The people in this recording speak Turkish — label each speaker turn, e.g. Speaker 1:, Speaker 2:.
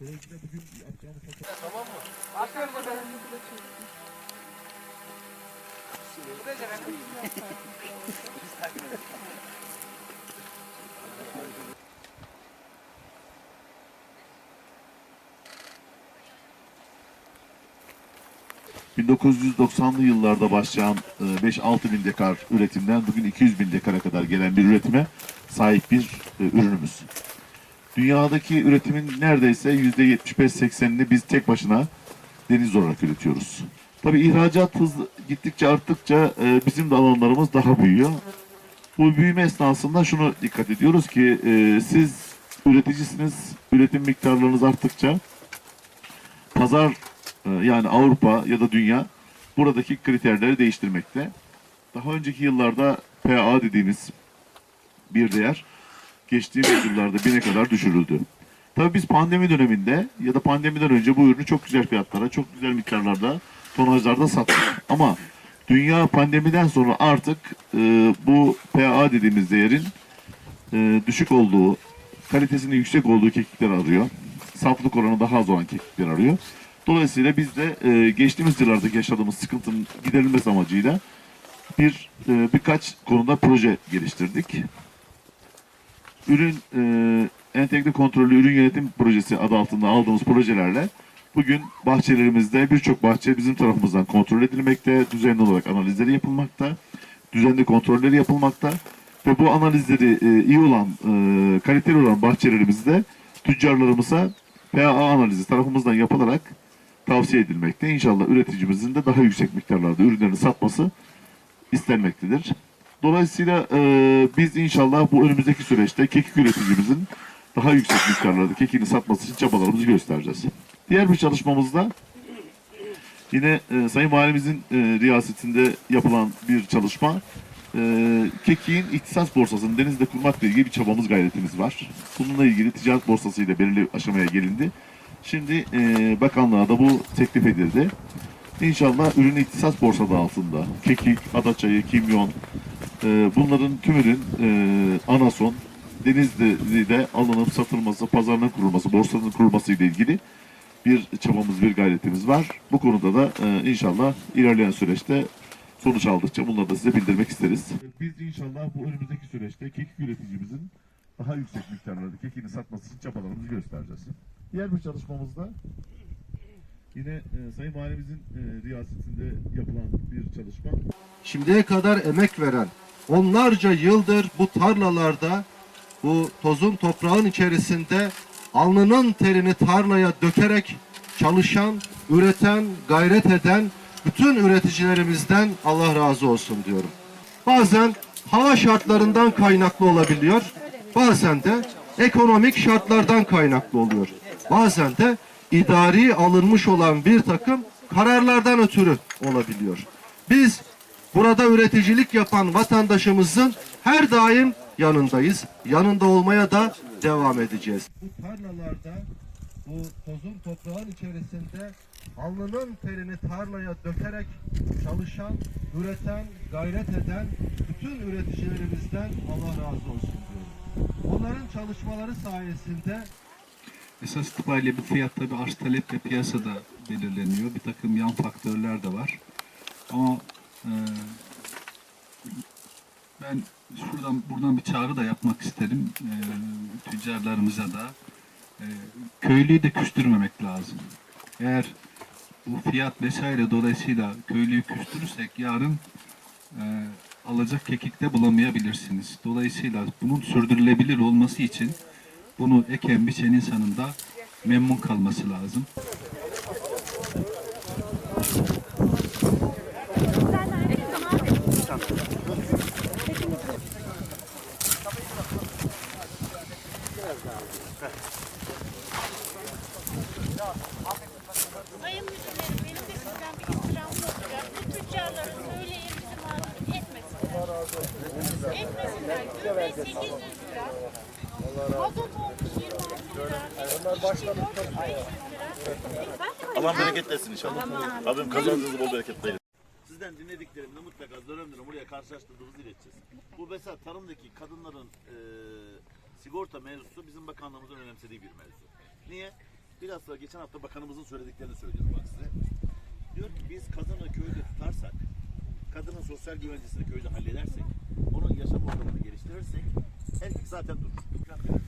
Speaker 1: Dolayısıyla bugün yapacağımız ...1990'lı yıllarda başlayan e, 5-6 bin dekar üretimden bugün 200 bin dekara kadar gelen bir üretime sahip bir e, ürünümüz. Dünyadaki üretimin neredeyse %75-80'ini biz tek başına deniz olarak üretiyoruz. Tabii ihracat hızlı gittikçe arttıkça e, bizim de alanlarımız daha büyüyor. Bu büyüme esnasında şunu dikkat ediyoruz ki e, siz üreticisiniz, üretim miktarlarınız arttıkça pazar e, yani Avrupa ya da dünya buradaki kriterleri değiştirmekte. Daha önceki yıllarda PA dediğimiz bir değer geçtiğimiz yıllarda bine kadar düşürüldü. Tabii biz pandemi döneminde ya da pandemiden önce bu ürünü çok güzel fiyatlara, çok güzel miktarlarda, tonajlarda sattık. Ama dünya pandemiden sonra artık e, bu PA dediğimiz değerin e, düşük olduğu, kalitesinin yüksek olduğu kekikler arıyor. Saflık oranı daha az olan kekikler arıyor. Dolayısıyla biz de e, geçtiğimiz yıllardaki yaşadığımız sıkıntının giderilmesi amacıyla bir e, birkaç konuda proje geliştirdik. Ürün e, entegre kontrollü ürün yönetim projesi adı altında aldığımız projelerle bugün bahçelerimizde birçok bahçe bizim tarafımızdan kontrol edilmekte, düzenli olarak analizleri yapılmakta, düzenli kontrolleri yapılmakta ve bu analizleri e, iyi olan, e, kaliteli olan bahçelerimizde tüccarlarımıza PA analizi tarafımızdan yapılarak tavsiye edilmekte. İnşallah üreticimizin de daha yüksek miktarlarda ürünlerini satması istenmektedir. Dolayısıyla e, biz inşallah bu önümüzdeki süreçte kekik üreticimizin daha yüksek miktarlarda kekini satması için çabalarımızı göstereceğiz. Diğer bir çalışmamızda yine e, Sayın Valimizin e, riyasetinde yapılan bir çalışma. E, kekiğin ihtisas borsasını denizde kurmakla ilgili bir çabamız gayretimiz var. Bununla ilgili ticaret borsası ile belirli aşamaya gelindi. Şimdi e, bakanlığa da bu teklif edildi. İnşallah ürün ihtisas borsada altında. Kekik, adaçayı, kimyon, e, bunların tümünün e, anason, Denizli'de alınıp satılması, pazarının kurulması, borsanın kurulması ile ilgili bir çabamız, bir gayretimiz var. Bu konuda da e, inşallah ilerleyen süreçte sonuç aldıkça bunları da size bildirmek isteriz. Biz inşallah bu önümüzdeki süreçte kekik üreticimizin daha yüksek miktarlarda kekini satması için çabalarımızı göstereceğiz. Diğer bir çalışmamızda yine e, Sayın Valimizin e, riyasetinde yapılan bir çalışma.
Speaker 2: Şimdiye kadar emek veren, onlarca yıldır bu tarlalarda, bu tozun toprağın içerisinde alnının terini tarlaya dökerek çalışan, üreten, gayret eden bütün üreticilerimizden Allah razı olsun diyorum. Bazen hava şartlarından kaynaklı olabiliyor, bazen de ekonomik şartlardan kaynaklı oluyor. Bazen de idari alınmış olan bir takım kararlardan ötürü olabiliyor. Biz burada üreticilik yapan vatandaşımızın her daim yanındayız. Yanında olmaya da devam edeceğiz. Bu tarlalarda bu tozun toprağın içerisinde alnının terini tarlaya dökerek çalışan, üreten, gayret eden bütün üreticilerimizden Allah razı olsun diyorum. Onların çalışmaları sayesinde
Speaker 3: Esas itibariyle bu fiyat tabi arz talep ve piyasada belirleniyor. Bir takım yan faktörler de var. Ama e, ben şuradan buradan bir çağrı da yapmak isterim e, tüccarlarımıza da. E, köylüyü de küstürmemek lazım. Eğer bu fiyat vesaire dolayısıyla köylüyü küstürürsek yarın e, alacak kekikte bulamayabilirsiniz. Dolayısıyla bunun sürdürülebilir olması için bunu eken biçen insanın da memnun kalması lazım.
Speaker 4: Allah bereketlesin inşallah. Rabbim kazancınızı bol bereketleyin. Sizden dinlediklerimle mutlaka dönem dönem buraya karşılaştırdığımızı ileteceğiz. Bu mesela tarımdaki kadınların e, sigorta mevzusu bizim bakanlığımızın önemsediği bir mevzu. Niye?
Speaker 1: Biraz sonra geçen hafta bakanımızın söylediklerini söylüyorum bak size. Diyor ki biz kadını köyde tutarsak, kadının sosyal güvencesini köyde halledersek, onun yaşam ortamını geliştirirsek erkek zaten durur.